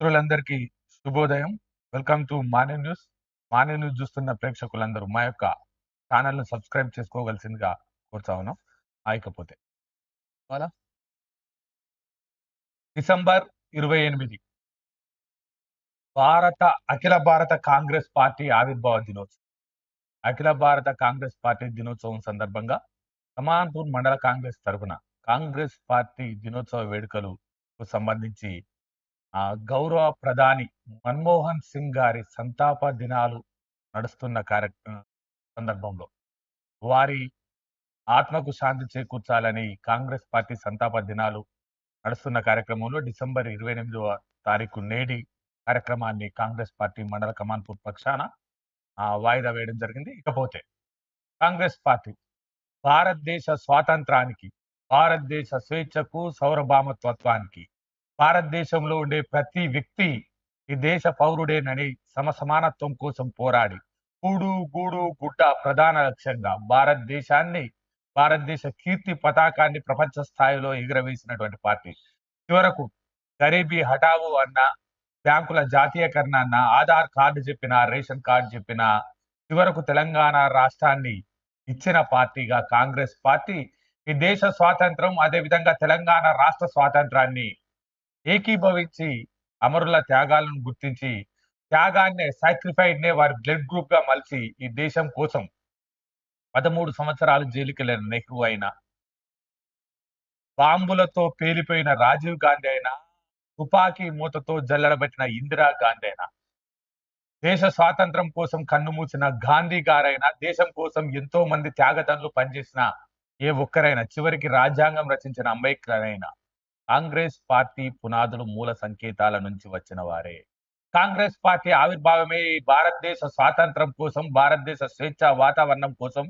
మిత్రులందరికీ శుభోదయం. Welcome to Mane news. Mane news చూస్తున్న ప్రేక్షకులందరూ మా యొక్క ఛానల్ను సబ్స్క్రైబ్ చేసుకోవాల్సిందిగా కోరుతా ఉన్నాం. ఆయకపోతే డిసెంబర్ ఇరవై ఎనిమిది. భారత అఖిల భారత కాంగ్రెస్ పార్టీ ఆవిర్భావ దినోత్సవం. అఖిల భారత కాంగ్రెస్ పార్టీ దినోత్సవం సందర్భంగా సమాన్పూర్ మండల కాంగ్రెస్ తరఫున కాంగ్రెస్ పార్టీ దినోత్సవ వేడుకలకు సంబంధించి గౌరవ ప్రధాని మన్మోహన్ సింగ్ గారి సంతాప దినాలు నడుస్తున్న కార్యక్రమం సందర్భంలో వారి ఆత్మకు శాంతి చేకూర్చాలని కాంగ్రెస్ పార్టీ సంతాప దినాలు నడుస్తున్న కార్యక్రమంలో డిసెంబర్ ఇరవై ఎనిమిదవ తారీఖు నేడి కార్యక్రమాన్ని కాంగ్రెస్ పార్టీ మండల కమాన్పూర్ పక్షాన వాయిదా వేయడం జరిగింది. ఇకపోతే కాంగ్రెస్ పార్టీ భారతదేశ స్వాతంత్రానికి భారతదేశ స్వేచ్ఛకు సౌరభామత్వత్వానికి భారతదేశంలో ఉండే ప్రతి వ్యక్తి ఈ దేశ పౌరుడేనని సమసమానత్వం కోసం పోరాడి కూడు గూడు గుడ్డ ప్రధాన లక్ష్యంగా భారతదేశాన్ని భారతదేశ కీర్తి పతాకాన్ని ప్రపంచ స్థాయిలో ఎగురవేసినటువంటి పార్టీ. చివరకు గరీబీ హఠావు అన్న బ్యాంకుల జాతీయకరణ అన్న ఆధార్ కార్డు చెప్పిన రేషన్ కార్డు చెప్పిన చివరకు తెలంగాణ రాష్ట్రాన్ని ఇచ్చిన పార్టీగా కాంగ్రెస్ పార్టీ ఈ దేశ స్వాతంత్రం అదే విధంగా తెలంగాణ రాష్ట్ర స్వాతంత్రాన్ని ఏకీభవించి అమరుల త్యాగాలను గుర్తించి త్యాగాన్ని సాక్రిఫైడ్నే వారి బ్లడ్ గ్రూప్గా మలిచి ఈ దేశం కోసం పదమూడు సంవత్సరాలు జైలుకెళ్ళిన నెహ్రూ అయినా బాంబులతో పేలిపోయిన రాజీవ్ గాంధీ అయినా తుపాకీ మూతతో జల్లడబెట్టిన ఇందిరా గాంధీ అయినా దేశ స్వాతంత్రం కోసం కన్నుమూసిన గాంధీ గారైనా దేశం కోసం ఎంతో మంది త్యాగతనులు పనిచేసిన ఏ ఒక్కరైనా చివరికి రాజ్యాంగం రచించిన అంబేద్కర్ అయినా కాంగ్రెస్ పార్టీ పునాదులు మూల సంకేతాల నుంచి వచ్చిన వారే. కాంగ్రెస్ పార్టీ ఆవిర్భావమే ఈ భారతదేశ స్వాతంత్రం కోసం భారతదేశ స్వేచ్ఛ వాతావరణం కోసం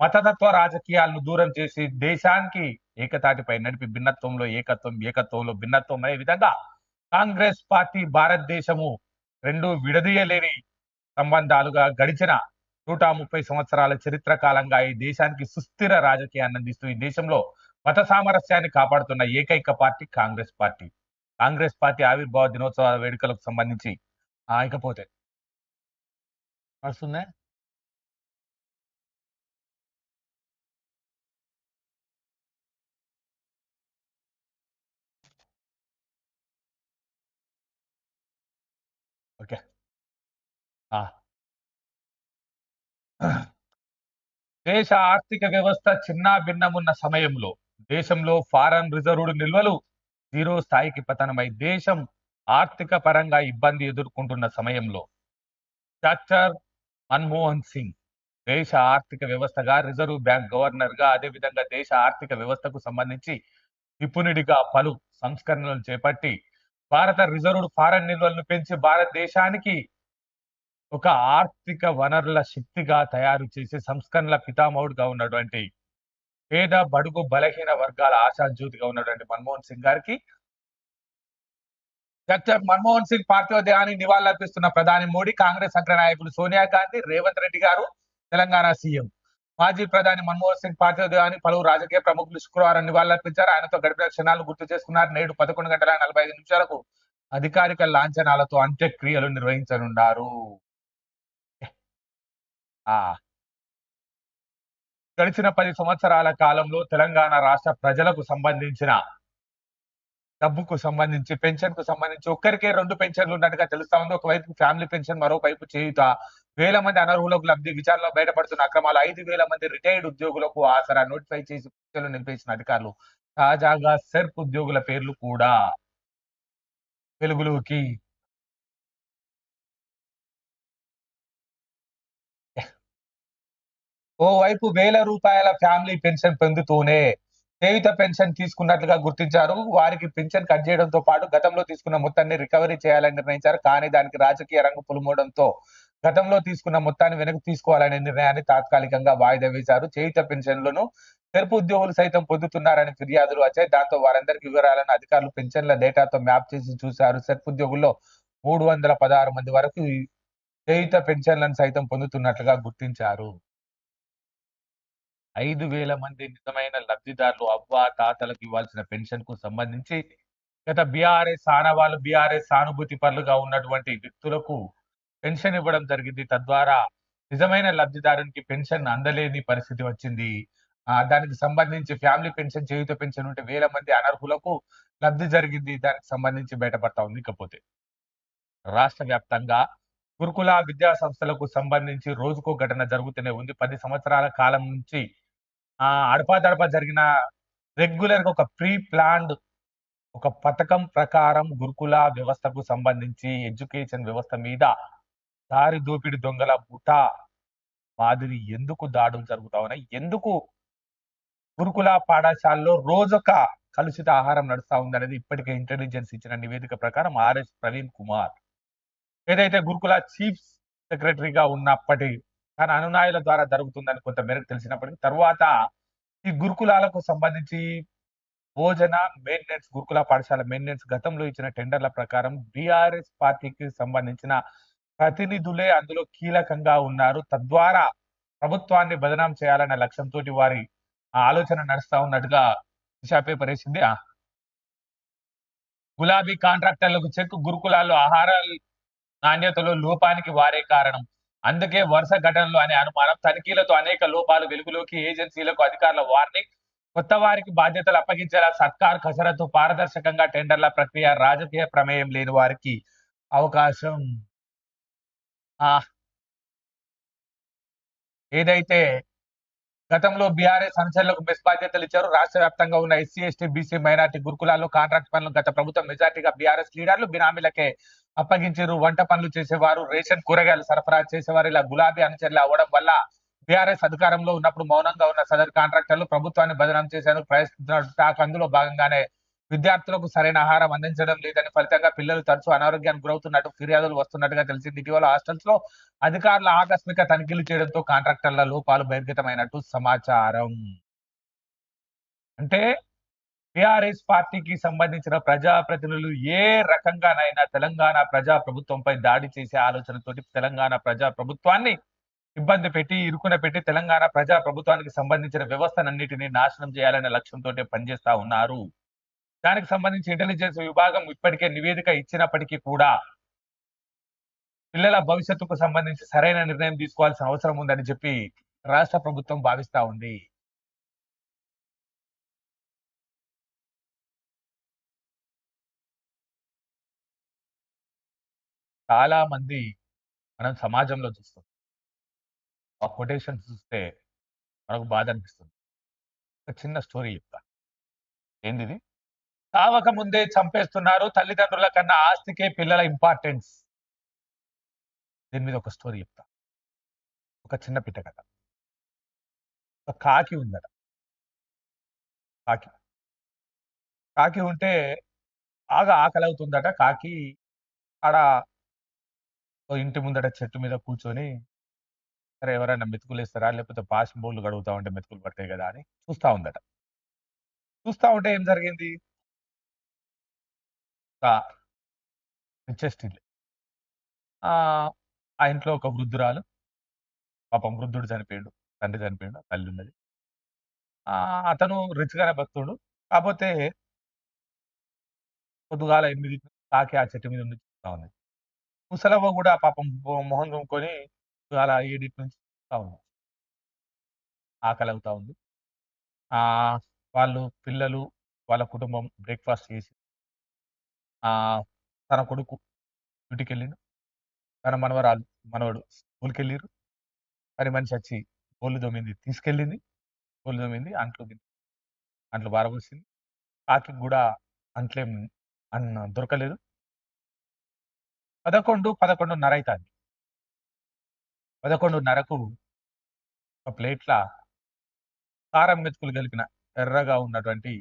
మతతత్వ రాజకీయాలను దూరం చేసి దేశానికి ఏకతాటిపై నడిపి భిన్నత్వంలో ఏకత్వం ఏకత్వంలో భిన్నత్వం అనే విధంగా కాంగ్రెస్ పార్టీ భారతదేశము రెండు విడదీయలేని సంబంధాలుగా గడిచిన నూట ముప్పై సంవత్సరాల చరిత్ర కాలంగా ఈ దేశానికి సుస్థిర రాజకీయాన్ని అందిస్తూ ఈ దేశంలో మత సామరస్యాన్ని కాపాడుతున్న ఏకైక party Congress party. Congress party ఆవిర్భావ దినోత్సవ వేడుకలకు సంబంధించి ఆ, ఇకపోతే. వస్తుందే ఓకే. ఆ. దేశ ఆర్థిక వ్యవస్థ చిన్న భిన్నమున్న సమయంలో దేశంలో ఫారెన్ రిజర్వ్డ్ నిల్వలు జీరో స్థాయికి పతనమై దేశం ఆర్థిక పరంగా ఇబ్బంది ఎదుర్కొంటున్న సమయంలో. డాక్టర్ మన్మోహన్ సింగ్ దేశ ఆర్థిక వ్యవస్థగా రిజర్వ్ బ్యాంక్ గవర్నర్గా అదేవిధంగా దేశ ఆర్థిక వ్యవస్థకు సంబంధించి నిపుణుడిగా పలు సంస్కరణలు చేపట్టి భారత రిజర్వ్డ్ ఫారెన్ నిల్వలను పెంచి భారతదేశానికి ఒక ఆర్థిక వనరుల శక్తిగా తయారు చేసే సంస్కరణల పితామహుడుగా ఉన్నటువంటి పేద బడుగు బలహీన వర్గాల ఆశాజ్యూతిగా ఉన్నటువంటి మన్మోహన్ సింగ్ గారికి డాక్టర్ మన్మోహన్ సింగ్ పార్థివ నివాళులర్పిస్తున్న ప్రధాని మోడీ కాంగ్రెస్ అగ్ర నాయకులు సోనియా గాంధీ రేవంత్ రెడ్డి గారు తెలంగాణ సీఎం. మాజీ ప్రధాని మన్మోహన్ సింగ్ పార్థివ దేహానికి పలువురు రాజకీయ ప్రముఖులు శుక్రవారం నివాళులర్పించారు. ఆయనతో గడిపిన క్షణాలు గుర్తు చేసుకున్నారు. నేడు పదకొండు గంటల నలభై ఐదు నిమిషాలకు అధికారిక లాంఛనాలతో అంత్యక్రియలు నిర్వహించనున్నారు. ఆ గడిచిన పది సంవత్సరాల కాలంలో తెలంగాణ రాష్ట్ర ప్రజలకు సంబంధించిన డబ్బుకు సంబంధించి పెన్షన్కు సంబంధించి ఒక్కరికే రెండు పెన్షన్లు ఉన్నట్టుగా తెలుస్తా ఉంది ఒకవైపు ఫ్యామిలీ పెన్షన్ మరోవైపు చేయుత. వేల మంది అనర్హులకు లబ్ధి విచారణలో బయటపడుతున్న అక్రమాలు. ఐదు వేల మంది రిటైర్డ్ ఉద్యోగులకు ఆసరా నోటిఫై చేసి పెన్షన్లు నింపేసిన అధికారులు. తాజాగా సెర్ప్ ఉద్యోగుల పేర్లు కూడా వెలుగులోకి ఓవైపు వేల రూపాయల ఫ్యామిలీ పెన్షన్ పొందుతూనే జీవిత పెన్షన్ తీసుకున్నట్లుగా గుర్తించారు. వారికి పెన్షన్ కట్ చేయడంతో పాటు గతంలో తీసుకున్న మొత్తాన్ని రికవరీ చేయాలని నిర్ణయించారు. కానీ దానికి రాజకీయ రంగు పులుమోవడంతో గతంలో తీసుకున్న మొత్తాన్ని వెనక్కి తీసుకోవాలనే నిర్ణయాన్ని తాత్కాలికంగా వాయిదా వేశారు. చేయుత పెన్షన్లను తెరుపు ఉద్యోగులు సైతం పొందుతున్నారని ఫిర్యాదులు వచ్చాయి. దాంతో వారందరికీ వివరాలను అధికారులు పెన్షన్ల డేటాతో మ్యాప్ చేసి చూశారు. సెర్పు ఉద్యోగుల్లో మూడు వందల పదహారు మంది వరకు చేయుత పెన్షన్లను సైతం పొందుతున్నట్లుగా గుర్తించారు. ఐదు వేల మంది నిజమైన లబ్ధిదారులు అవ్వ తాతలకు ఇవ్వాల్సిన పెన్షన్కు సంబంధించి గత బీఆర్ఎస్ ఆనవాళ్ళు బీఆర్ఎస్ సానుభూతి పరులుగా ఉన్నటువంటి వ్యక్తులకు పెన్షన్ ఇవ్వడం జరిగింది. తద్వారా నిజమైన లబ్ధిదారునికి పెన్షన్ అందలేని పరిస్థితి వచ్చింది. ఆ దానికి సంబంధించి ఫ్యామిలీ పెన్షన్ చేయుత పెన్షన్ ఉంటే వేల మంది అనర్హులకు లబ్ధి జరిగింది. దానికి సంబంధించి బయటపడతా ఉంది. ఇకపోతే రాష్ట్ర వ్యాప్తంగా గురుకుల విద్యా సంస్థలకు సంబంధించి రోజుకో ఘటన జరుగుతూనే ఉంది. పది సంవత్సరాల కాలం నుంచి ఆ అడపాదడప జరిగిన రెగ్యులర్గా ఒక ప్రీ ప్లాన్డ్ ఒక పథకం ప్రకారం గురుకుల వ్యవస్థకు సంబంధించి ఎడ్యుకేషన్ వ్యవస్థ మీద దారి దోపిడి దొంగల బుట మాదిరి ఎందుకు దాడులు జరుగుతా ఉన్నాయి? ఎందుకు గురుకుల పాఠశాలలో రోజొక కలుషిత ఆహారం నడుస్తా ఉందనేది ఇప్పటికే ఇంటెలిజెన్స్ ఇచ్చిన నివేదిక ప్రకారం ఆర్ఎస్ ప్రవీణ్ కుమార్ ఏదైతే గురుకుల చీఫ్ సెక్రటరీగా ఉన్నప్పటి తన అనునాయుల ద్వారా జరుగుతుందని కొంత మేరకు తెలిసినప్పటికీ తర్వాత ఈ గురుకులాలకు సంబంధించి భోజన మెయింటెనెన్స్ గురుకుల పాఠశాల మెయింటెనెన్స్ గతంలో ఇచ్చిన టెండర్ల ప్రకారం బీఆర్ఎస్ పార్టీకి సంబంధించిన ప్రతినిధులే అందులో కీలకంగా ఉన్నారు. తద్వారా ప్రభుత్వాన్ని బదనాం చేయాలనే లక్ష్యంతో వారి ఆ ఆలోచన నడుస్తా ఉన్నట్టుగా దిశా పేపర్ వేసింది. గులాబీ కాంట్రాక్టర్లకు చెక్ గురుకులాల్లో ఆహార నాణ్యతలో లోపానికి వారే కారణం. అందుకే వరుస ఘటనలు అనే అనుమానం తనిఖీలతో అనేక లోపాలు వెలుగులోకి ఏజెన్సీలకు అధికారుల వార్నింగ్ కొత్త వారికి బాధ్యతలు అప్పగించేలా సర్కార్ కసరత్తు పారదర్శకంగా టెండర్ల ప్రక్రియ రాజకీయ ప్రమేయం లేని వారికి అవకాశం. ఆ! ఏదైతే గతంలో బీఆర్ఎస్ అనుచరులకు మెస్ బాధ్యతలు ఇచ్చారు రాష్ట్ర వ్యాప్తంగా ఉన్న ఎస్సీ ఎస్టీ బీసీ మైనార్టీ గురుకులాల్లో కాంట్రాక్ట్ పనులు గత ప్రభుత్వం మెజార్టీగా బీఆర్ఎస్ లీడర్లు బినామీలకే అప్పగించారు వంట పనులు చేసేవారు రేషన్ కూరగాయలు సరఫరా చేసేవారు ఇలా గులాబీ అనుచరులు అవ్వడం వల్ల బీఆర్ఎస్ అధికారంలో ఉన్నప్పుడు మౌనంగా ఉన్న సదరు కాంట్రాక్టర్లు ప్రభుత్వాన్ని బదనాం చేసేందుకు ప్రయత్నిస్తున్నట్టు అందులో భాగంగానే విద్యార్థులకు సరైన ఆహారం అందించడం లేదని ఫలితంగా పిల్లలు తరచూ అనారోగ్యానికి గురవుతున్నట్టు ఫిర్యాదులు వస్తున్నట్టుగా తెలిసింది. ఇటీవల హాస్టల్స్లో అధికారుల ఆకస్మిక తనిఖీలు చేయడంతో కాంట్రాక్టర్ల లోపాలు బహిర్గతమైనట్టు సమాచారం. అంటే టిఆర్ఎస్ పార్టీకి సంబంధించిన ప్రజాప్రతినిధులు ఏ రకంగానైనా తెలంగాణ ప్రజా ప్రభుత్వంపై దాడి చేసే ఆలోచనతోటి తెలంగాణ ప్రజా ప్రభుత్వాన్ని ఇబ్బంది పెట్టి ఇరుకున పెట్టి తెలంగాణ ప్రజా ప్రభుత్వానికి సంబంధించిన వ్యవస్థనన్నిటిని నాశనం చేయాలనే లక్ష్యంతో పనిచేస్తా ఉన్నారు. దానికి సంబంధించి ఇంటెలిజెన్స్ విభాగం ఇప్పటికే నివేదిక ఇచ్చినప్పటికీ కూడా పిల్లల భవిష్యత్తుకు సంబంధించి సరైన నిర్ణయం తీసుకోవాల్సిన అవసరం ఉందని చెప్పి రాష్ట్ర ప్రభుత్వం భావిస్తా ఉంది. చాలా మంది మనం సమాజంలో చూస్తాం. ఆ కొటేషన్స్ చూస్తే మనకు బాధ అనిపిస్తుంది. ఒక చిన్న స్టోరీ చెప్తా. ఏందిది? చావక ముందే చంపేస్తున్నారు తల్లిదండ్రుల కన్నా ఆస్తికే పిల్లల ఇంపార్టెన్స్. దీని మీద ఒక స్టోరీ చెప్తా. ఒక చిన్న పిట్ట కథ. ఒక కాకి ఉందట. కాకి. కాకి ఉంటే బాగా ఆకలి అవుతుందట కాకి ఆడ ఓ ఇంటి ముందట చెట్టు మీద కూర్చొని సరే ఎవరైనా మెతుకులు వేస్తారా లేకపోతే పాస్ బౌల్ కడుగుతా ఉంటే మెతుకులు పడతాయి కదా? అని చూస్తా ఉందట. చూస్తా ఉంటే ఏం జరిగింది? రిచెస్ట్ ఇల్లు ఆ ఇంట్లో ఒక వృద్ధురాలు పాపం వృద్ధుడు చనిపోయాడు తండ్రి చనిపోయాడు తల్లి ఉన్నది. అతను రిచ్గానే భక్తుడు కాకపోతే పొద్దుగాల ఎనిమిది తాకి ఆ చెట్టు మీద ఉండి చూస్తా ఉంది. ముసలవ్వ కూడా పాపం మొహం కొనుక్కొని అలా ఏడింటి నుంచి ఆకలి అవుతా ఉంది. వాళ్ళు పిల్లలు వాళ్ళ కుటుంబం బ్రేక్ఫాస్ట్ చేసి తన కొడుకు ఇంటికి వెళ్ళిండు తన మనవరాలు మనవడు స్కూల్కి వెళ్ళిరు పని మనిషి వచ్చి గోళ్ళు దొమ్మింది తీసుకెళ్ళింది. గోళ్ళు దొమ్మింది అంట్లు అంట్లు బారబోసింది. కాకి కూడా అంట్లేం అన్న దొరకలేదు. పదకొండు పదకొండున్నర అవుతుంది పదకొండున్నరకు ఒక ప్లేట్ల కారం మెతుకులు కలిపిన ఎర్రగా ఉన్నటువంటి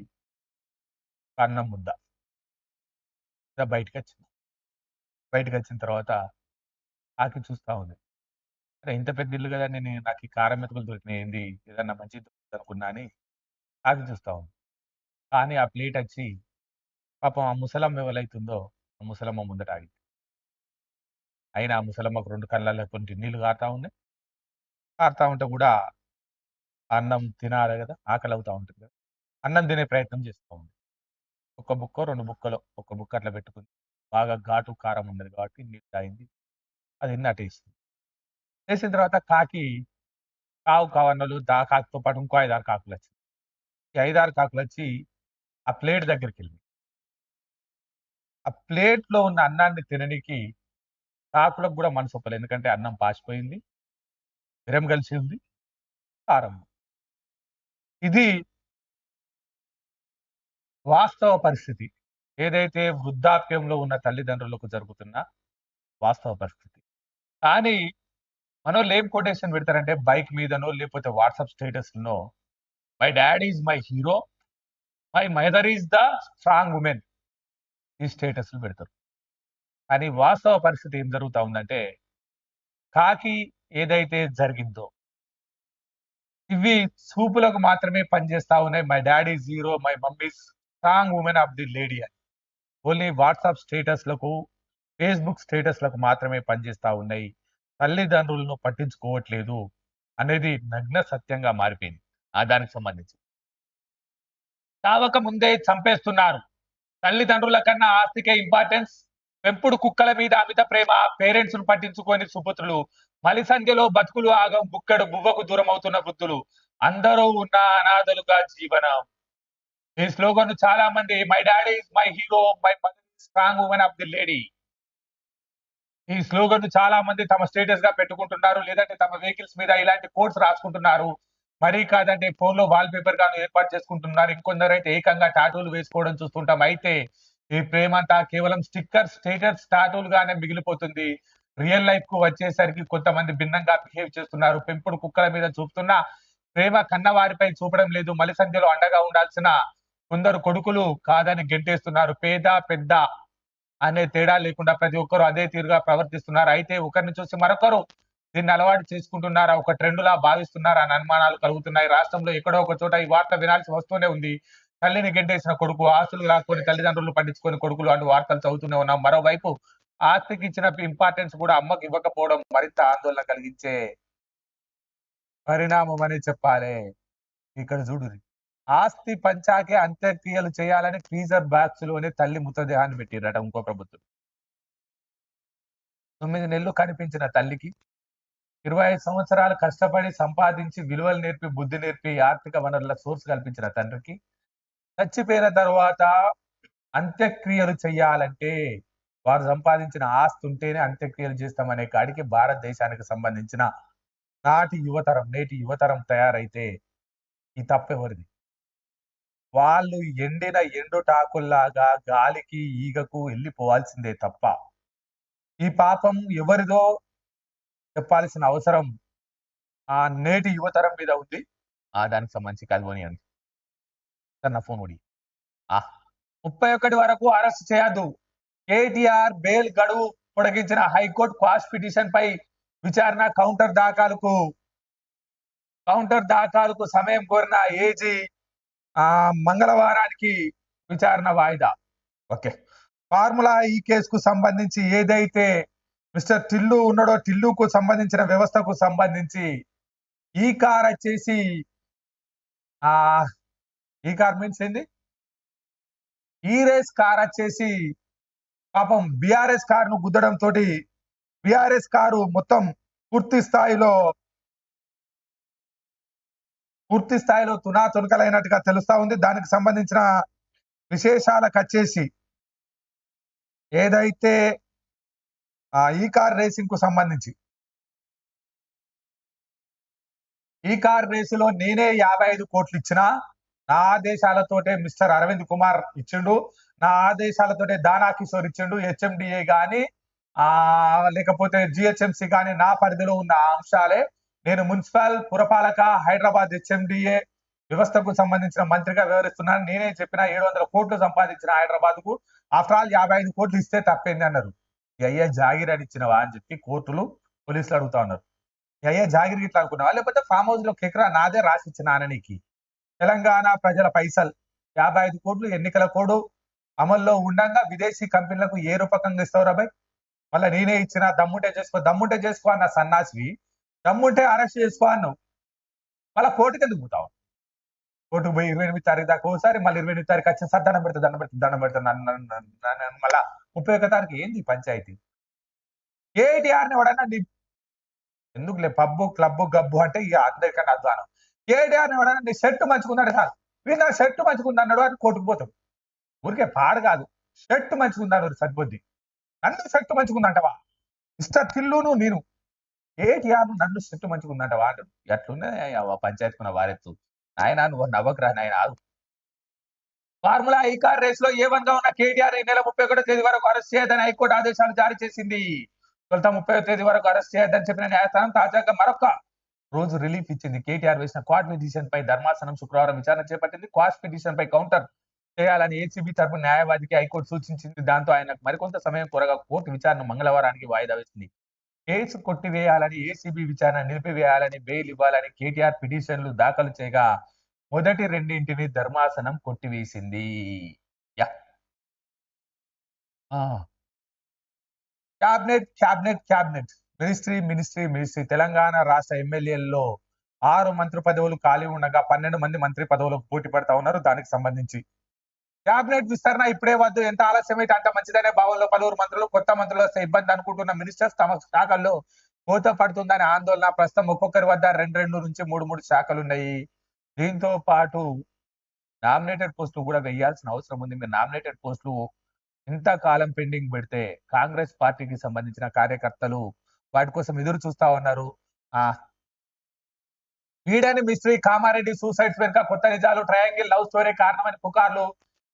అన్నం ముద్ద. బయటకు వచ్చింది బయటకు వచ్చిన తర్వాత ఆకి చూస్తా ఉంది. అరే ఇంత పెద్ద ఇల్లు కదా నేను నాకు ఈ కారం మెతుకులు దొరికినాయి ఏంది? ఏదన్నా మంచి అనుకున్నా అని ఆకి చూస్తా ఉంది. కానీ ఆ ప్లేట్ వచ్చి పాపం ఆ ముసలమ్మ ఎవరైతుందో ఆ ముసలమ్మ ముందట ఆగింది. అయినా ముసలమ్మకు రెండు కళ్ళల్లో కొన్ని నీళ్ళు కారుతా ఉన్నాయి. కారుతా ఉంటే కూడా అన్నం తినాలి కదా ఆకలి అవుతా ఉంటుంది కదా. అన్నం తినే ప్రయత్నం చేస్తూ ఉంది. ఒక బుక్క రెండు బుక్కలో ఒక బుక్క అట్లా పెట్టుకుంది బాగా ఘాటు కారం ఉండదు కాబట్టి నీళ్ళు తాగింది. అది అటు వేసిన తర్వాత కాకి కావు కావన్నలు దా కాకుతో పాటు ఇంకో ఐదారు కాకులు వచ్చింది ఈ ఐదారు కాకులు వచ్చి ఆ ప్లేట్ దగ్గరికి వెళ్ళి ఆ ప్లేట్లో ఉన్న అన్నాన్ని తిననికి కాకులకు కూడా మనసు ఒప్పలేదు. ఎందుకంటే అన్నం పాసిపోయింది విరం కలిసి ఉంది ఆరంభం ఇది వాస్తవ పరిస్థితి. ఏదైతే వృద్ధాప్యంలో ఉన్న తల్లిదండ్రులకు జరుగుతున్న వాస్తవ పరిస్థితి. కానీ మనోళ్ళు ఏం కొటేషన్ పెడతారంటే బైక్ మీదనో లేకపోతే వాట్సాప్ స్టేటస్లో my dad is my hero my mother is the strong women ఈ స్టేటస్లు పెడతారు. కానీ వాస్తవ పరిస్థితి ఏం జరుగుతూ ఉందంటే కాకి ఏదైతే జరిగిందో ఇవి చూపులకు మాత్రమే పనిచేస్తా ఉన్నాయి. My daddy zero my mummy strong women of the lady అని. ఓన్లీ వాట్సాప్ స్టేటస్లకు ఫేస్బుక్ స్టేటస్లకు మాత్రమే పనిచేస్తా ఉన్నాయి. తల్లిదండ్రులను పట్టించుకోవట్లేదు అనేది నగ్న సత్యంగా మారిపోయింది. ఆ దానికి సంబంధించి. చావక ముందే చంపేస్తున్నారు. తల్లిదండ్రుల కన్నా ఆస్తికే ఇంపార్టెన్స్ పెంపుడు కుక్కల మీద అమిత ప్రేమ పేరెంట్స్ను పట్టించుకొని సుపుత్రులు. మలి సంధ్యలో బతుకులు ఆగం బుక్కడు బువ్వకు దూరం అవుతున్న వృద్ధులు. అందరూ ఉన్న అనాథలుగా జీవనం. ఈ స్లోగన్ చాలా మంది my daddy is my hero my strong women of the lady ఈ స్లోగన్ చాలా మంది తమ స్టేటస్గా పెట్టుకుంటున్నారు లేదంటే తమ వెహికల్స్ మీద ఇలాంటి కోడ్స్ రాసుకుంటున్నారు. మరీ కాదంటే ఫోన్లో వాల్ పేపర్ గాను ఏర్పాటు చేసుకుంటున్నారు. ఇంకొందరు అయితే ఏకంగా టాటూలు వేసుకోవడం చూస్తుంటాం. అయితే ఈ ప్రేమ అంతా కేవలం స్టిక్కర్ స్టేటస్ టాటూలుగానే మిగిలిపోతుంది. రియల్ లైఫ్కు వచ్చేసరికి కొంతమంది భిన్నంగా బిహేవ్ చేస్తున్నారు. పెంపుడు కుక్కల మీద చూపుతున్న ప్రేమ కన్నవారిపై చూపడం లేదు. మలి సంధ్యలో అండగా ఉండాల్సిన కొందరు కొడుకులు కాదని గెంటేస్తున్నారు. పేద పెద్ద అనే తేడా లేకుండా ప్రతి ఒక్కరు అదే తీరుగా ప్రవర్తిస్తున్నారు. అయితే ఒకరిని చూసి మరొకరు దీన్ని అలవాటు చేసుకుంటున్నారా? ఒక ట్రెండ్ లా భావిస్తున్నారా? అని అనుమానాలు కలుగుతున్నాయి. రాష్ట్రంలో ఎక్కడో ఒక చోట ఈ వార్త వినాల్సి వస్తూనే ఉంది. తల్లిని గెంటేసిన కొడుకు ఆస్తులు రాసుకొని తల్లిదండ్రులు పట్టించుకొని కొడుకులు అంటూ వార్తలు చదువుతూనే ఉన్నాం. మరోవైపు ఆస్తికి ఇచ్చిన ఇంపార్టెన్స్ కూడా అమ్మకి ఇవ్వకపోవడం మరింత ఆందోళన కలిగించే పరిణామం అని చెప్పాలి. ఇక్కడ చూడు ఆస్తి పంచాకే అంత్యక్రియలు చేయాలని ఫ్రీజర్ బాక్స్లోనే తల్లి మృతదేహాన్ని పెట్టిరట ఇంకో ప్రభుత్వం. తొమ్మిది నెలలు కనిపించిన తల్లికి ఇరవై ఐదు సంవత్సరాలు కష్టపడి సంపాదించి విలువలు నేర్పి బుద్ధి నేర్పి ఆర్థిక వనరుల సోర్స్ కల్పించిన తండ్రికి చచ్చిపోయిన తర్వాత అంత్యక్రియలు చేయాలంటే వారు సంపాదించిన ఆస్తి ఉంటేనే అంత్యక్రియలు చేస్తామనే కాడికి భారతదేశానికి సంబంధించిన నాటి యువతరం నేటి యువతరం తయారైతే ఈ తప్పెవరిది వాళ్ళు ఎండిన ఎండుటాకుల్లాగా గాలికి ఈగకు వెళ్ళిపోవాల్సిందే తప్ప ఈ పాపం ఎవరిదో చెప్పాల్సిన అవసరం ఆ నేటి యువతరం మీద ఉంది. ఆ దానికి సంబంధించి కల్వని అని నా ఫోన్ ఒడి. ఆ? ముప్పై ఒకటి వరకు అరెస్ట్ చేయద్దు. కేటీఆర్ బెయిల్ గడువు పొడిగించిన హైకోర్టు క్వాష్ పిటిషన్ పై విచారణ కౌంటర్ దాఖలుకు. కౌంటర్ దాఖలకు సమయం కోరిన ఏజీ ఆ మంగళవారానికి విచారణ వాయిదా. ఓకే. ఫార్ములా ఈ కేసుకు సంబంధించి ఏదైతే మిస్టర్ టిల్లు ఉన్నాడో టిల్లుకు సంబంధించిన వ్యవస్థకు సంబంధించి ఈ కార్ వచ్చేసి ఆ ఈ కార్ మీన్స్ ఏంది? ఈ రేస్ కార్ వచ్చేసి పాపం బిఆర్ఎస్ కార్ను గుద్దడం తోటి బిఆర్ఎస్ కారు మొత్తం పూర్తి స్థాయిలో పూర్తి స్థాయిలో తునా తునకలైనట్టుగా తెలుస్తా ఉంది. దానికి సంబంధించిన విశేషాలకు వచ్చేసి ఏదైతే ఆ ఈ కార్ రేసింగ్కు సంబంధించి ఈ కార్ రేసులో నేనే యాభై ఐదు కోట్లు ఇచ్చినా నా ఆదేశాలతోటే మిస్టర్ అరవింద్ కుమార్ ఇచ్చిండు. నా ఆదేశాలతోటే దానా కిషోర్ ఇచ్చిండు. హెచ్ఎండిఏ గాని ఆ లేకపోతే జిహెచ్ఎంసి కానీ నా పరిధిలో ఉన్న అంశాలే. నేను మున్సిపల్ పురపాలక హైదరాబాద్ హెచ్ఎండిఏ వ్యవస్థకు సంబంధించిన మంత్రిగా వివరిస్తున్నాను నేనే చెప్పిన ఏడు వందల కోట్లు సంపాదించిన హైదరాబాద్కు ఆఫ్టర్ ఆల్ యాభై ఐదు కోట్లు ఇస్తే తప్పేంది అన్నారు. అయ్యే అయ్యా జాగిర్ అని ఇచ్చినవా అని చెప్పి కోర్టులు పోలీసులు అడుగుతా ఉన్నారు. అయ్యా జాగిర్ ఇట్లా అనుకున్నావా? లేకపోతే ఫామ్ హౌస్లో కెకరా నాదే రాసి ఇచ్చిన తెలంగాణ ప్రజల పైసలు. యాభై ఐదు కోట్లు ఎన్నికల కోడు అమల్లో ఉండగా విదేశీ కంపెనీలకు ఏ రూపకంగా ఇస్తావు రాబాయ్ మళ్ళీ నేనే ఇచ్చిన దమ్ముంటే చేసుకో దమ్ముంటే చేసుకో అన్న సన్నాసివి. దమ్ముంటే అరెస్ట్ చేసుకో అన్నావు. మళ్ళీ కోర్టుకి ఎందుకు పోతావు? కోర్టుకు పోయి ఇరవై ఎనిమిది తారీఖు దాకా ఒకసారి మళ్ళీ ఇరవై ఎనిమిది తారీఖు వచ్చిన సార్ దండం పెడతా దండం పెడతా దండం పెడతా నన్ను- మళ్ళా ముప్పై ఒక్క తారీఖు ఏంది పంచాయతీ? కేటీఆర్ని ఎవడన్నా నీ ఎందుకులే పబ్బు క్లబ్ గబ్బు అంటే ఇక అందరికన్నా అధ్వానం. ఏడే అనేవాడు నీ షర్ట్ మంచుకున్నాడు కాదు. వీళ్ళు నా షర్ట్ మంచుకుంది అన్నాడు అని కొట్టుకుపోతాం ఊరికే పాడు కాదు. షర్ట్ మంచుకున్నాడు సరిపోద్ది. నన్ను షర్ట్ మంచుకుందంటవా? ఇష్ట తిల్లును నేను. కేటీఆర్ నన్ను షర్ట్ మంచుకుందంటవా? అంటాడు. ఎట్లున్నా పంచాయతీకున్న వారెత్తు. ఆయన నువ్వు నవ్వకరా నాయన ఆగు. ఫార్ములా ఈ కార్ రేస్లో ఏ వన్గా ఉన్న కేటీఆర్ ఈ నెల ముప్పై ఒకటో తేదీ వరకు అరెస్ట్ చేయదని హైకోర్టు ఆదేశాలు జారీ చేసింది. తొలుత ముప్పై తేదీ వరకు అరెస్ట్ చేయొద్దని చెప్పిన న్యాయస్థానం తాజాగా మరొక రోజు రిలీఫ్ ఇచ్చింది. కేటీఆర్ వేసిన క్వాడ్ పిటిషన్ పై ధర్మాసనం శుక్రవారం విచారణ చేపట్టింది. క్వాష్ పిటిషన్ పై కౌంటర్ చేయాలని ఏసీబీ తరపు న్యాయవాదికి హైకోర్టు సూచించింది. దాంతో ఆయనకు మరికొంత సమయం కోరగా కోర్టు విచారణ మంగళవారానికి వాయిదా వేసింది. కేసు కొట్టివేయాలని ఏసీబీ విచారణ నిలిపివేయాలని బెయిల్ ఇవ్వాలని కేటీఆర్ పిటిషన్లు దాఖలు చేయగా మొదటి రెండింటిని ధర్మాసనం కొట్టివేసింది. Cabinet cabinet cabinet. Ministry ministry ministry. Telangana రాష్ట్ర ఎమ్మెల్యేల్లో ఆరు మంత్రి పదవులు ఖాళీ ఉండగా పన్నెండు మంది మంత్రి పదవులకు పోటీ పడతా ఉన్నారు దానికి సంబంధించి. క్యాబినెట్ విస్తరణ ఇప్పుడే వద్దు. ఎంత ఆలస్యం అయితే అంత మంచిదనే భావంలో పలువురు మంత్రులు కొత్త మంత్రులు వస్తే ఇబ్బంది అనుకుంటున్న మినిస్టర్స్ తమ శాఖల్లో కోత పడుతుందని ఆందోళన. ప్రస్తుతం ఒక్కొక్కరి వద్ద రెండు రెండు నుంచి మూడు మూడు శాఖలు ఉన్నాయి. దీంతో పాటు నామినేటెడ్ పోస్టులు కూడా వేయాల్సిన అవసరం ఉంది. మీరు నామినేటెడ్ పోస్టులు ఇంతకాలం పెండింగ్ పెడితే కాంగ్రెస్ పార్టీకి సంబంధించిన కార్యకర్తలు వాటి కోసం ఎదురు చూస్తా ఉన్నారు. ఆ వీడని మిస్ట్రీ కామారెడ్డి సూసైడ్స్ వెనుక కొత్త నిజాలు ట్రయాంగిల్ లవ్ స్టోరీ కారణమని పుకార్లు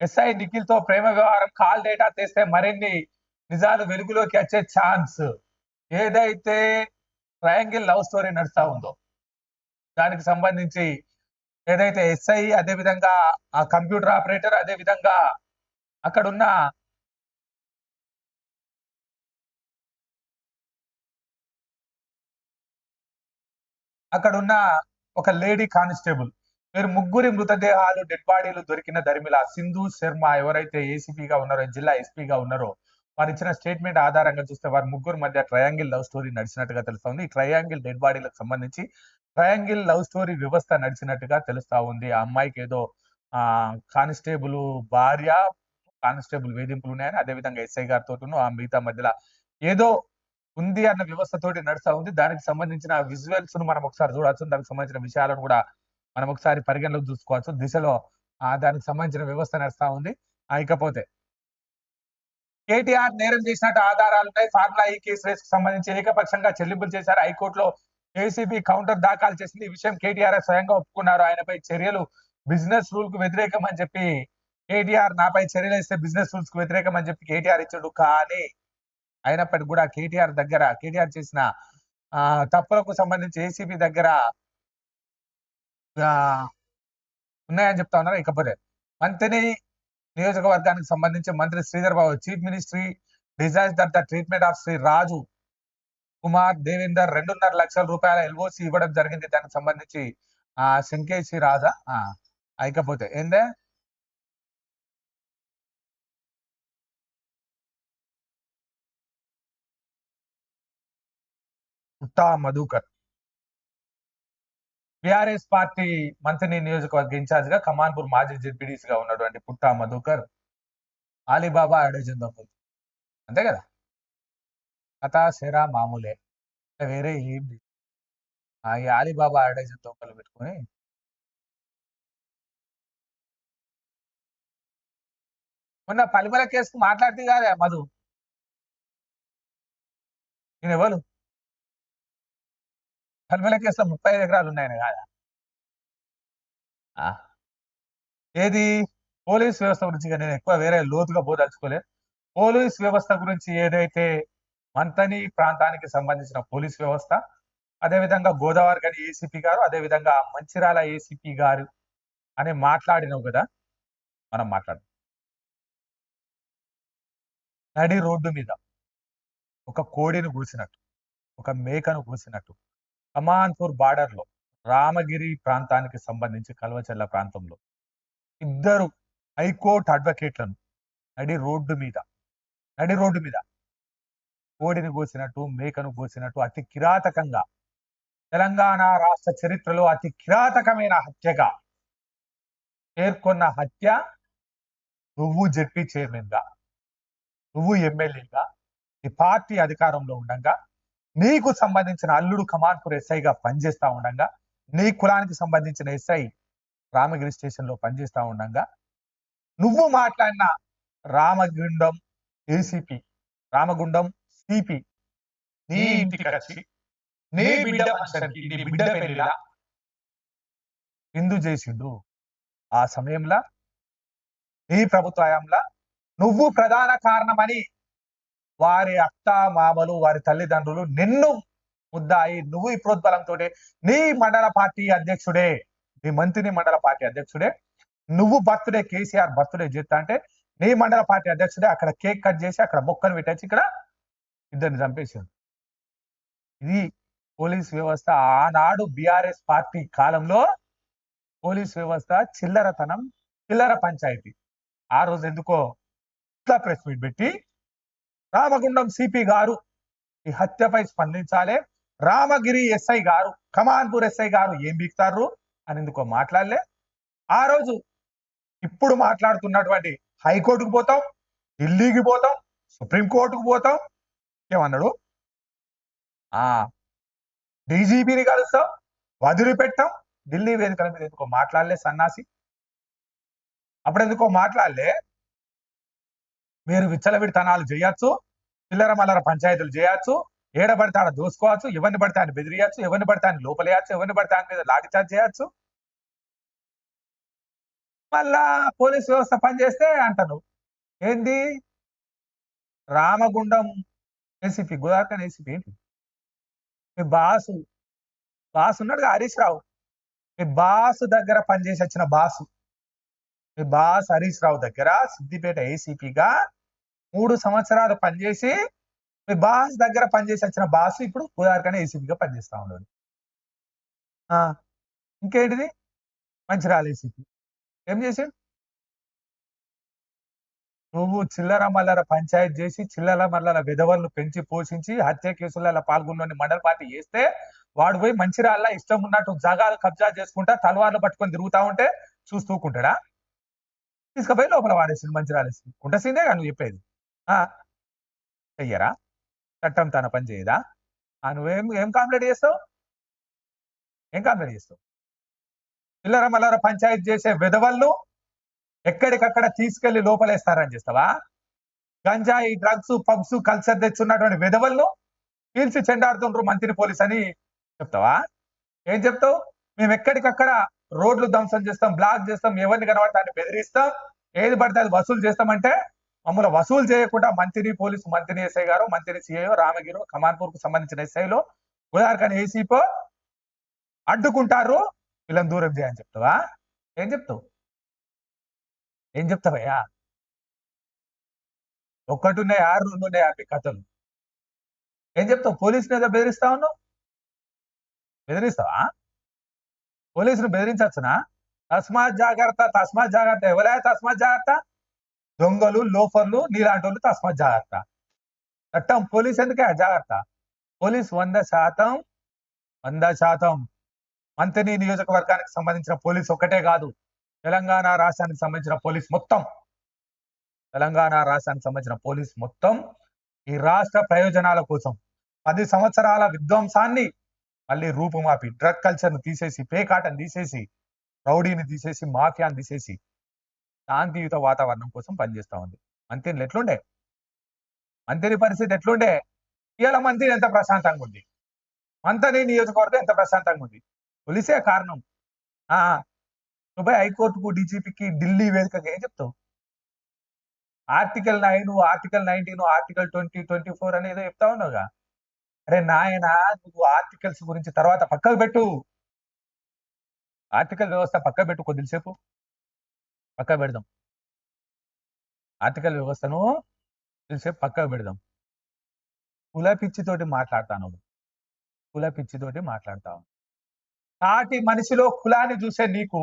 ఎస్ఐ నిఖిల్తో ప్రేమ వ్యవహారం కాల్ డేటా తెస్తే మరిన్ని నిజాలు వెలుగులోకి వచ్చే ఛాన్స్ ఏదైతే ట్రయాంగిల్ లవ్ స్టోరీ నడుస్తా ఉందో దానికి సంబంధించి ఏదైతే ఎస్ఐ అదే విధంగా ఆ కంప్యూటర్ ఆపరేటర్ అదే విధంగా అక్కడ ఉన్న ఒక లేడీ కానిస్టేబుల్. మీరు ముగ్గురి మృతదేహాలు డెడ్ బాడీలు దొరికిన దరిమిల సింధు శర్మ ఎవరైతే ఏసీపీగా ఉన్నారో జిల్లా ఎస్పీగా ఉన్నారో వారు ఇచ్చిన స్టేట్మెంట్ ఆధారంగా చూస్తే వారి ముగ్గురు మధ్య ట్రయాంగిల్ లవ్ స్టోరీ నడిచినట్టుగా తెలుస్తోంది. ఈ ట్రయాంగిల్ డెడ్ బాడీలకు సంబంధించి ట్రయాంగిల్ లవ్ స్టోరీ వ్యవస్థ నడిచినట్టుగా తెలుస్తా ఉంది. ఆ అమ్మాయికి ఏదో ఆ కానిస్టేబుల్ భార్య కానిస్టేబుల్ వేధింపులు ఉన్నాయని అదే విధంగా ఎస్ఐ గారితో ఆ మిగతా మధ్యలో ఏదో ఉంది అన్న వ్యవస్థతోటి నడుస్తా ఉంది. దానికి సంబంధించిన విజువల్స్ను మనం ఒకసారి చూడవచ్చు దానికి సంబంధించిన విషయాలను కూడా మనం ఒకసారి పరిగణలోకి చూసుకోవచ్చు. దిశలో ఆ దానికి సంబంధించిన వ్యవస్థ నడుస్తా ఉంది. ఇకపోతే కేటీఆర్ నేరం చేసినట్టు ఆధారాలు ఉన్నాయి. ఫార్ములా ఈ కేసు రేస్ సంబంధించి ఏకపక్షంగా చెల్లింపులు చేశారు. హైకోర్టులో ఏసీబీ కౌంటర్ దాఖలు చేసింది ఈ విషయం కేటీఆర్ స్వయంగా ఒప్పుకున్నారు. ఆయనపై చర్యలు బిజినెస్ రూల్కు వ్యతిరేకం అని చెప్పి కేటీఆర్ నాపై చర్యలు ఇస్తే బిజినెస్ రూల్స్కు వ్యతిరేకం అని చెప్పి కేటీఆర్ ఇచ్చాడు. కానీ అయినప్పటికీ కూడా కేటీఆర్ దగ్గర కేటీఆర్ చేసిన ఆ తప్పులకు సంబంధించి ఏసీబీ దగ్గర ఉన్నాయని చెప్తా ఉన్నారు ఇకపోతే. మంత్రి నియోజకవర్గానికి సంబంధించి మంత్రి Sridhar Babu chief ministry disaster the treatment of Shri Raju Kumar Devender రెండున్నర లక్షల రూపాయల ఎల్ఓసి ఇవ్వడం జరిగింది. దానికి సంబంధించి ఆ శంకేశి రాజా ఇకపోతే ఏందే? పుట్టా మధుకర్. బీఆర్ఎస్ పార్టీ మంత్రిని నియోజకవర్గ ఇన్ఛార్జ్గా కమాన్పూర్ మాజీ జెడ్పీడీసీ గా ఉన్నటువంటి పుట్టా మధుకర్ అలీబాబా అడేజన్ దొంగలు అంతే కదా? కథ సెరా మామూలే. వేరే ఏం ఆ ఈ అలీబాబా అడేజన్ దొంగలు పెట్టుకొని మొన్న పలిమల కేసుకు మాట్లాడితే కాదే మధు. నేను ఎవరు పలిమల కేసులో ముప్పై ఐదు ఎకరాలు ఉన్నాయని కాదా. ఏది? పోలీస్ వ్యవస్థ గురించి నేను ఎక్కువ వేరే లోతుగా పోదలుచుకోలే పోలీస్ వ్యవస్థ గురించి ఏదైతే మంతని ప్రాంతానికి సంబంధించిన పోలీస్ వ్యవస్థ అదేవిధంగా గోదావరి గని ఏసీపీ గారు అదేవిధంగా మంచిరాల ఏసీపీ గారు అని మాట్లాడినావు కదా మనం మాట్లాడు. నడి రోడ్డు మీద ఒక కోడిని కూసినట్టు ఒక మేకను కూసినట్టు కమాన్పూర్ బార్డర్లో రామగిరి ప్రాంతానికి సంబంధించి కల్వచెల్ల ప్రాంతంలో ఇద్దరు హైకోర్టు అడ్వకేట్లను నడి రోడ్డు మీద నడి రోడ్డు మీద కోడిని కోసినట్టు మేకను కోసినట్టు అతి కిరాతకంగా తెలంగాణ రాష్ట్ర చరిత్రలో అతి కిరాతకమైన హత్యగా పేర్కొన్న హత్య నువ్వు జడ్పీ చైర్మన్గా నువ్వు ఎమ్మెల్యేగా నీ పార్టీ అధికారంలో ఉండగా నీకు సంబంధించిన అల్లుడు కమాన్పూర్ ఎస్ఐగా పనిచేస్తా ఉండగా నీ కులానికి సంబంధించిన ఎస్ఐ రామగిరి స్టేషన్లో పనిచేస్తా ఉండగా నువ్వు మాట్లాడిన రామగుండం ఏసీపీ రామగుండం సిపి నీ ఇంటికి వచ్చి నీ బిడ్డ నీ బిడ్డ చేసిండు. ఆ సమయంలో నీ ప్రభుత్వంలో నువ్వు ప్రధాన కారణమని వారి అత్త మామలు వారి తల్లిదండ్రులు నిన్ను ముద్దాయి. నువ్వు ఈ ప్రోద్బలంతో నీ మండల పార్టీ అధ్యక్షుడే. నీ మంత్రిని మండల పార్టీ అధ్యక్షుడే. నువ్వు బర్త్డే కేసీఆర్ బర్త్డే చేస్తా అంటే నీ మండల పార్టీ అధ్యక్షుడే అక్కడ కేక్ కట్ చేసి అక్కడ మొక్కను పెట్టేసి ఇక్కడ ఇద్దరిని చంపేసింది ఇది పోలీస్ వ్యవస్థ. ఆనాడు బిఆర్ఎస్ పార్టీ కాలంలో పోలీస్ వ్యవస్థ చిల్లరతనం చిల్లర పంచాయతీ. ఆ రోజు ఎందుకో ఇట్లా ప్రెస్ మీట్ పెట్టి రామగుండం సిపి గారు ఈ హత్యపై స్పందించాలి. రామగిరి ఎస్ఐ గారు కమాన్పూర్ ఎస్ఐ గారు ఏం బీక్తారు అని ఎందుకో మాట్లాడలే. ఆ రోజు ఇప్పుడు మాట్లాడుతున్నటువంటి హైకోర్టుకు పోతాం ఢిల్లీకి పోతాం సుప్రీంకోర్టుకు పోతాం. ఏమన్నాడు? ఆ డీజీపీని కలుస్తాం వదిలిపెట్టాం. ఢిల్లీ వేదికల మీద ఎందుకో మాట్లాడలే సన్నాసి. అప్పుడు ఎందుకో మాట్లాడలే. మీరు విచ్చలవిడితనాలు చేయొచ్చు చిల్లర మల్లర పంచాయతీలు చేయొచ్చు ఏడబడితే ఆడ దోసుకోవచ్చు ఎవరిని పడితే ఆయన బెదిరియచ్చు ఎవరిని పడితే ఆయన లోపలేయచ్చు ఎవరిని పడితే ఆయన మీద లాఠీచార్జ్ చేయొచ్చు. మళ్ళా పోలీస్ వ్యవస్థ పనిచేస్తే అంటాను. ఏంది? రామగుండం ఏసీపీ గుదార్కన్ ఏసీపీ ఏంటి? మీ బాసు బాసు ఉన్నాడు హరీష్ రావు. మీ బాసు దగ్గర పనిచేసి వచ్చిన బాసు. మీ బాస్ హరీష్ రావు దగ్గర సిద్దిపేట ఏసీపీగా మూడు సంవత్సరాలు పనిచేసి మీ బాస్ దగ్గర పనిచేసి వచ్చిన బాస్ ఇప్పుడు గోదావరికనే ఏసీపీగా పనిచేస్తా ఉన్నాడు. ఆ, ఇంకేంటిది? మంచిర్యాల ఏసీపీ ఏం చేసాడు నువ్వు చిల్లర మల్లర పంచాయత్ చేసి చిల్లర మల్లర విధవలను పెంచి పోషించి హత్య కేసులలో పాల్గొన్న మండల పార్టీ చేస్తే వాడు పోయి మంచిర్యాల ఇష్టం ఉన్నట్టు జాగాలు కబ్జా చేసుకుంటా తలవార్లు పట్టుకొని తిరుగుతా ఉంటే చూస్తూకుంటాడా తీసుకుపోయి లోపల వాడేసింది మంచిరాలేసింది ఉంటసిందే కానీ నువ్వు చెప్పేది. చెయ్యరా? చట్టం తన పని చేయదా? ఆ నువ్వేం ఏం కాంప్లైంట్ చేస్తావు? ఏం కాంప్లైంట్ చేస్తావు? పిల్లర మల్లర పంచాయతీ చేసే విధవలను ఎక్కడికక్కడ తీసుకెళ్ళి లోపలేస్తారని చేస్తావా? గంజాయి డ్రగ్స్ పబ్స్ కల్చర్ తెచ్చున్నటువంటి విధవలను పీల్చి చెండాడుతుండ్రు మంత్రి పోలీస్ అని చెప్తావా? ఏం చెప్తావు? మేము ఎక్కడికక్కడ రోడ్లు ధ్వంసం చేస్తాం బ్లాక్ చేస్తాం ఎవరిని కనబడతా అని బెదిరిస్తాం ఏది పడితే అది వసూలు చేస్తామంటే మమ్మల్ని వసూలు చేయకుండా మంత్రి పోలీసు మంత్రి ఎస్ఐ గారు మంత్రి సిఐ రామగిరి కమాన్పూర్కు సంబంధించిన ఎస్ఐలో గోదావరికని ఏసీపో అడ్డుకుంటారు వీళ్ళని దూరం చేయని చెప్తావా? ఏం చెప్తావు? ఏం చెప్తావయ్యా? ఒక్కటి ఉన్నాయి ఆరు రెండు ఉన్నాయి అవి కథలు. ఏం చెప్తావు? పోలీసుని ఏదో బెదిరిస్తా ఉన్నావు? బెదిరిస్తావా? పోలీసును బెదిరించవచ్చునా? తస్మాత్ జాగ్రత్త తస్మాత్ జాగ్రత్త. ఎవరా తస్మాత్ జాగ్రత్త? దొంగలు లోఫర్లు నీలాంటి వాళ్ళు తస్మ జాగ్రత్త. చట్టం పోలీస్ ఎందుకే జాగ్రత్త. పోలీస్ వంద శాతం వంద శాతం. మంత్రి నియోజకవర్గానికి సంబంధించిన పోలీస్ ఒక్కటే కాదు. తెలంగాణ రాష్ట్రానికి సంబంధించిన పోలీస్ మొత్తం. తెలంగాణ రాష్ట్రానికి సంబంధించిన పోలీస్ మొత్తం ఈ రాష్ట్ర ప్రయోజనాల కోసం. పది సంవత్సరాల విధ్వంసాన్ని మళ్ళీ రూపుమాపి. డ్రగ్ కల్చర్ను తీసేసి పేకాటను తీసేసి రౌడీని తీసేసి మాఫియాని తీసేసి శాంతియుత వాతావరణం కోసం పనిచేస్తా ఉంది. మంత్రిని ఎట్లుండే? మంత్రి పరిస్థితి ఎట్లుండే? ఇవాళ మంత్రి ఎంత ప్రశాంతంగా ఉంది? మంత్రి నియోజకవర్గం ఎంత ప్రశాంతంగా ఉంది? పోలీసే కారణం. ఆ నువ్వు హైకోర్టుకు డీజీపీకి ఢిల్లీ వేదికకి ఏం చెప్తావు? Article nine article nineteen article twenty twenty four అనేది చెప్తా ఉన్నావుగా. అరే నాయన నువ్వు ఆర్టికల్స్ గురించి తర్వాత పక్కకు పెట్టు. ఆర్టికల్ వ్యవస్థ పక్క పెట్టు కొద్దిసేపు. పక్క పెడదాం. ఆర్టికల్ వ్యవస్థను కొద్దిసేపు పక్కకు పెడదాం. కుల పిచ్చితోటి మాట్లాడతాను. కుల పిచ్చితోటి మాట్లాడతావు సాటి మనిషిలో కులాన్ని చూసే నీకు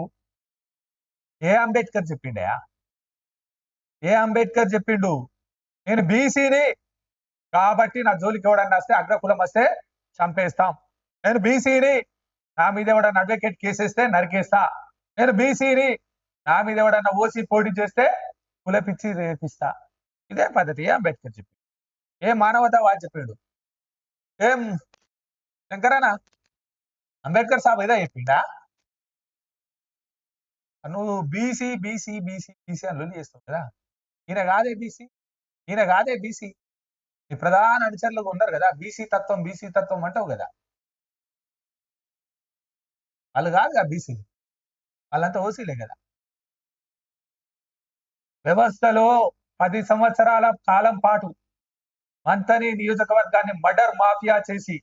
ఏ అంబేద్కర్ చెప్పిండయా ఏ అంబేద్కర్ చెప్పిండు? నేను బీసీని కాబట్టి నా జోలికి ఎవడన్నా వస్తే అగ్రకులం వస్తే చంపేస్తాం. నేను బీసీని నా మీద ఎవడన్నా అడ్వకేట్ కేసేస్తే నరికేస్తా. నేను బీసీని నా మీద ఎవడన్నా ఓసి పోటీ చేస్తే కులపిచ్చి రేపిస్తా. ఇదే పద్ధతి ఏ అంబేద్కర్ చెప్పి ఏ మానవతావాది చెప్పాడు? ఏం శంకరనా అంబేద్కర్ సాబ్ ఏదో చెప్పిండా? నువ్వు బీసీ బీసీ బీసీ బీసీ అని లొల్లి చేస్తావు కదా. ఈయన కాదే బీసీ ఈయన కాదే బీసీ ఈ ప్రధాన అనుచరులుగా ఉన్నారు కదా. బీసీ తత్వం బీసీ తత్వం అంటావు కదా. వాళ్ళు కాదు కదా బీసీ వాళ్ళంతా ఓసీలే కదా. వ్యవస్థలో పది సంవత్సరాల కాలం పాటు మంతని నియోజకవర్గాన్ని మర్డర్ మాఫియా చేసి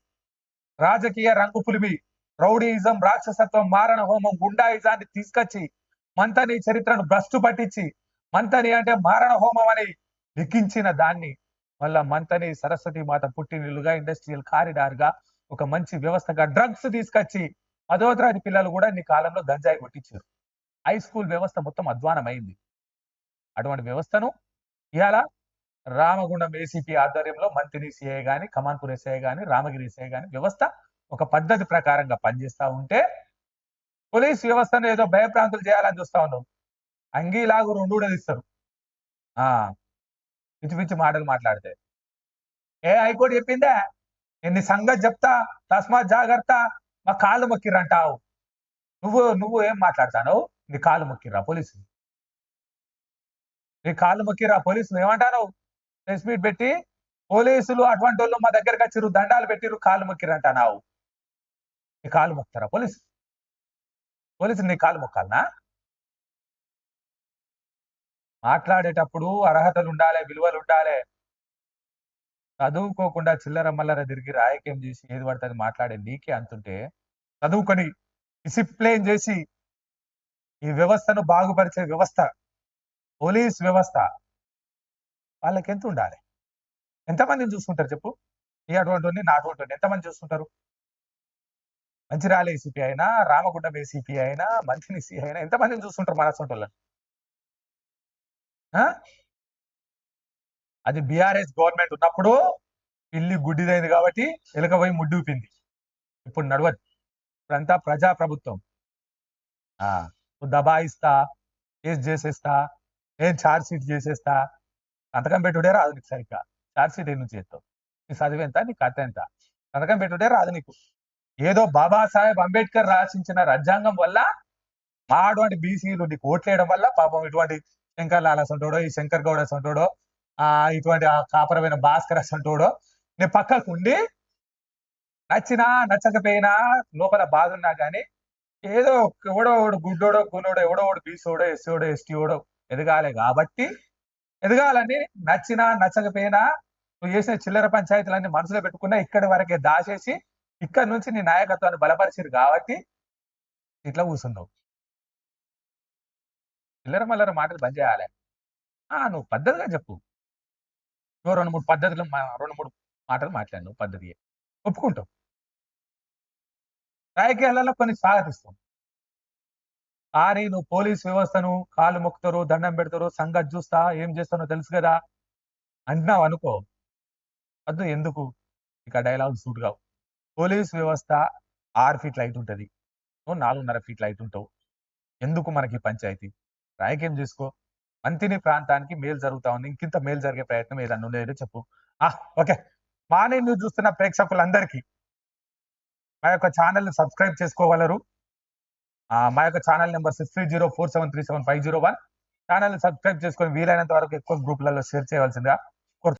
రాజకీయ రంగు పులిమి రౌడీయిజం రాక్షసత్వం మారణ హోమం గుండాయిజాన్ని తీసుకొచ్చి మంతని చరిత్రను భ్రష్టు పట్టించి మంతని అంటే మారణ హోమం అని లిఖించిన దాన్ని మళ్ళా మంతని సరస్వతి మాత పుట్టినిల్లుగా ఇండస్ట్రియల్ కారిడార్గా ఒక మంచి వ్యవస్థగా డ్రగ్స్ తీసుకొచ్చి పదో పిల్లలు కూడా నీ కాలంలో గంజాయి కొట్టించారు. హై స్కూల్ వ్యవస్థ మొత్తం అధ్వానమైంది. అటువంటి వ్యవస్థను ఇవాళ రామగుండం ఏసీపీ ఆధ్వర్యంలో మంత్రి సిఐ గాని కమాన్పూర్ ఎస్ఐ గాని రామగిరి ఎస్ఐ గాని వ్యవస్థ ఒక పద్ధతి ప్రకారంగా పనిచేస్తా ఉంటే పోలీస్ వ్యవస్థను ఏదో భయప్రాంతులు చేయాలని చూస్తా ఉన్నావు అంగీలాగు రెండు కూడా ఇస్తారు ఆ పిచ్చి పిచ్చి మాటలు మాట్లాడితే. ఏ హైకోర్టు చెప్పిందే? నేను సంగతి చెప్తా తస్మాత్ జాగ్రత్త మా కాళ్ళు మొక్కిర్రంటావు నువ్వు నువ్వు ఏం మాట్లాడతావు నీ కాళ్ళు మొక్కిర్రా పోలీసులు. నీ కాళ్ళు మొక్కిరా పోలీసులు ఏమంటారు? ప్రెస్ మీట్ పెట్టి పోలీసులు అటువంటి వాళ్ళు మా దగ్గరకు వచ్చిరు దండాలు పెట్టిర్రు కాళ్ళు నావు నీ కాళ్ళు మొక్తారా పోలీసు? పోలీసులు నీ కాళ్ళు మొక్కాలనా? మాట్లాడేటప్పుడు అర్హతలు ఉండాలి విలువలు ఉండాలి. చదువుకోకుండా చిల్లర మల్లర తిరిగి రాయకేం చేసి ఏది పడితే మాట్లాడే నీకే అంతుంటే చదువుకొని డిసిప్లైన్ చేసి ఈ వ్యవస్థను బాగుపరిచే వ్యవస్థ పోలీస్ వ్యవస్థ వాళ్ళకి ఎంత ఉండాలి ఎంతమందిని చూసుకుంటారు చెప్పు? ఈ అటువంటి నా అటువంటి ఎంతమంది చూసుకుంటారు? మంచిర్యాల ఏసీపీ అయినా రామగుండం ఏసీపీ అయినా మంచిని సి అయినా ఎంతమందిని చూస్తుంటారు మన అసొంటి వాళ్ళని? ఆ? అది బీఆర్ఎస్ గవర్నమెంట్ ఉన్నప్పుడు పిల్లి గుడ్డిదైంది కాబట్టి ఎలుక పోయి ముడ్డి ఊపింది. ఇప్పుడు నడవదు ఇప్పుడంతా ప్రజా ప్రభుత్వం ఆ దబాయిస్తా కేసు చేసేస్తా ఏం ఛార్జ్ షీట్ చేసేస్తా? సంతకం పెట్టుడే రాదు నీకు సరిగ్గా. ఛార్జ్ షీట్ ఏం చేస్తావు? నీ చదివు ఎంత? నీ కథ ఎంత? సంతకం పెట్టుడే రాదు నీకు. ఏదో బాబాసాహెబ్ అంబేద్కర్ రాసించిన రాజ్యాంగం వల్ల మా అటువంటి బీసీలు నీకు ఓట్లేయడం వల్ల పాపం ఇటువంటి శంకర్ లాల్ అసంటోడో ఈ శంకర్ గౌడ్ అసంటోడో ఆ ఇటువంటి ఆ కాపరమైన భాస్కర్ అసంటోడో నేను పక్కకు ఉండి నచ్చినా నచ్చకపోయినా లోపల బాధ ఉన్నా కానీ ఏదో ఎవడో ఒకడు గుడ్డోడో గునోడో ఎవడో ఒకడు బీసోడో ఎస్సోడో ఎస్టీఓడో ఎదగాలి కాబట్టి ఎదగాలని నచ్చినా నచ్చకపోయినా నువ్వు చేసిన చిల్లర పంచాయతీలన్నీ మనసులో పెట్టుకున్నా ఇక్కడి వరకే దాచేసి ఇక్కడ నుంచి నీ నాయకత్వాన్ని బలపరిచారు కాబట్టి ఇట్లా కూర్చున్నావు. చిల్లర మల్లర మాటలు బంద్ చేయాలి. ఆ నువ్వు పద్ధతిగా చెప్పు. నువ్వు రెండు మూడు పద్ధతులు రెండు మూడు మాటలు మాట్లాడు నువ్వు పద్ధతి ఒప్పుకుంటావు. రాజకీయాలలో కొన్ని స్వాగతిస్తాం. ఆరి నువ్వు పోలీస్ వ్యవస్థను కాలు మొక్కుతారు దండం పెడతారు సంగతి చూస్తా ఏం చేస్తానో తెలుసు కదా? అంటున్నావు అనుకో. వద్దు ఎందుకు? ఇక డైలాగ్ సూట్ కావు. పోలీస్ వ్యవస్థ ఆరు ఫీట్ లైట్ ఉంటుంది. నువ్వు నాలుగున్నర ఫీట్ లైట్ ఉంటావు. ఎందుకు మనకి పంచాయతీ? రాయకేం చేసుకో? మంతిని ప్రాంతానికి మేలు జరుగుతా ఉంది. ఇంకింత మేలు జరిగే ప్రయత్నం ఏదన్నా ఉండేదో చెప్పు. ఆ ఓకే. మానే న్యూస్ చూస్తున్న ప్రేక్షకులందరికీ మా యొక్క ఛానల్ని సబ్స్క్రైబ్ చేసుకోగలరు. మా యొక్క channel number six three zero four seven three seven five zero one. Channel subscribe చేసుకొని వీలైనంత వరకు ఎక్కువ గ్రూప్లలో షేర్ చేయవలసిందిగా